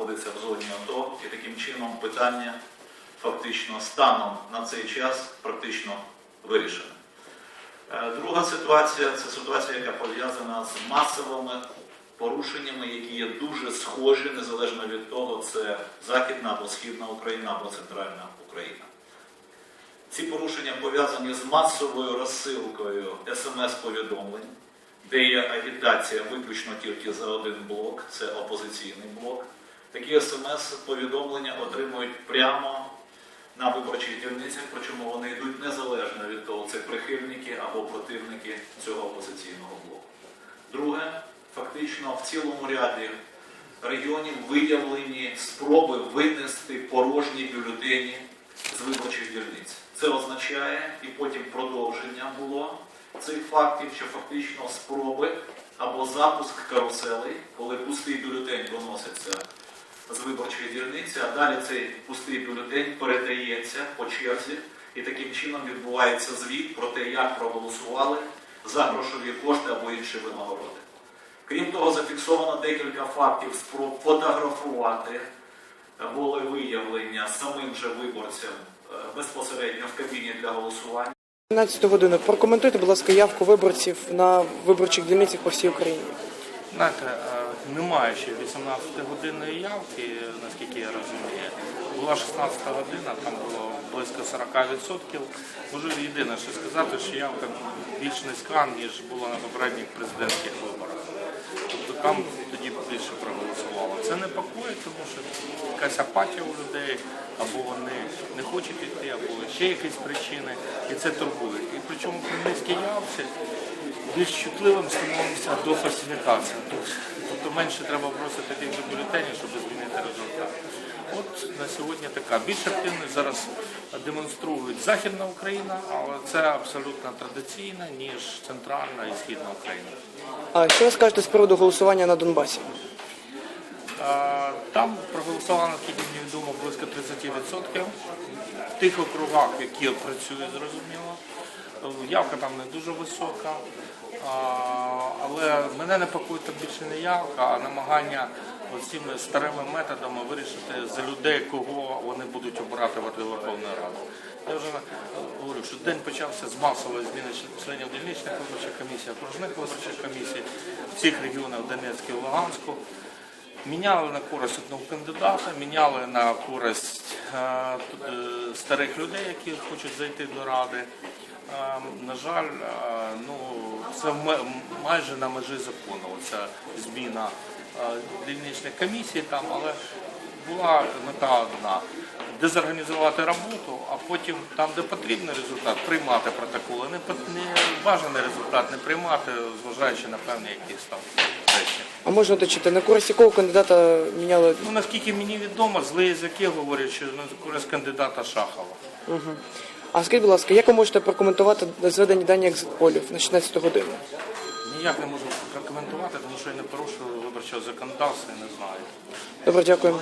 знаходиться в зоні АТО, і таким чином питання фактично станом на цей час практично вирішене. Е, Друга ситуація це ситуація, яка пов'язана з масовими порушеннями, які є дуже схожі, незалежно від того, це Західна або Східна Україна або Центральна Україна. Ці порушення пов'язані з масовою розсилкою смс-повідомлень, де є агітація виключно тільки за один блок, це опозиційний блок. Такі смс-повідомлення отримують прямо на виборчих дільницях, причому вони йдуть незалежно від того, це прихильники або противники цього опозиційного блоку. Друге, фактично в цілому ряді регіонів виявлені спроби винести порожні бюлетені з виборчих дільниць. Це означає, і потім продовження було цих фактів, що фактично спроби або запуск каруселей, коли пустий бюлетень виноситься з виборчої дільниці, а далі цей пустий бюлетень передається по черзі, і таким чином відбувається звіт про те, як проголосували за грошові кошти або інші винагороди. Крім того, зафіксовано декілька фактів спроб фотографувати волевиявлення самим же виборцям е, безпосередньо в кабіні для голосування. 17 годину. Прокоментуйте, будь ласка, явку виборців на виборчих дільницях по всій Україні. Знаєте, е, немає ще 18 годинної явки, наскільки я розумію. Була 16 година, там було близько 40%. Можу єдине, що сказати, що явка більш низька, ніж була на попередніх президентських виборах. Тобто там тоді більше проголосувало. Це непокоїть, тому що якась апатія у людей, або вони не хочуть йти, або ще якісь причини, і це турбує. І причому при низькій явці більш чутливим становимося до фальсифікації. Менше треба бросити тих же бюлетенів, щоб змінити результат. От на сьогодні така. Більш активність зараз демонструють Західна Україна, але це абсолютно традиційно, ніж центральна і східна Україна. А що ви скажете з приводу голосування на Донбасі? Там проголосувало, наскільки мені відомо, близько 30%. В тих округах, які працюють, зрозуміло. Явка там не дуже висока. Але мене непокоїть більше не явка, а намагання цими старими методами вирішити за людей, кого вони будуть обирати в Верховної Ради. Я вже говорю, що день почався з масової зміни членів дільничних виборчих комісій, окружних виборчих комісій в цих регіонах Донецьку і Луганську. Міняли на користь одного кандидата, міняли на користь е, е, старих людей, які хочуть зайти до ради. Е, на жаль, е, ну це майже на межі закону. Ця зміна е, дільничних комісій там, але була мета одна дезорганізувати роботу, а потім там, де потрібний результат, приймати протоколи. Не, не бажаний результат не приймати, зважаючи на певні якісь там речі. А можна уточнити, на користь якого кандидата міняли? Ну, наскільки мені відомо, злі язики говорять, що на користь кандидата Шахова. А скажіть, будь ласка, як ви можете прокоментувати зведені дані екзитполів на 16 годину? Ніяк не можу прокоментувати, тому що я не порушую виборчого законодавства і не знаю. Добре. Дякую.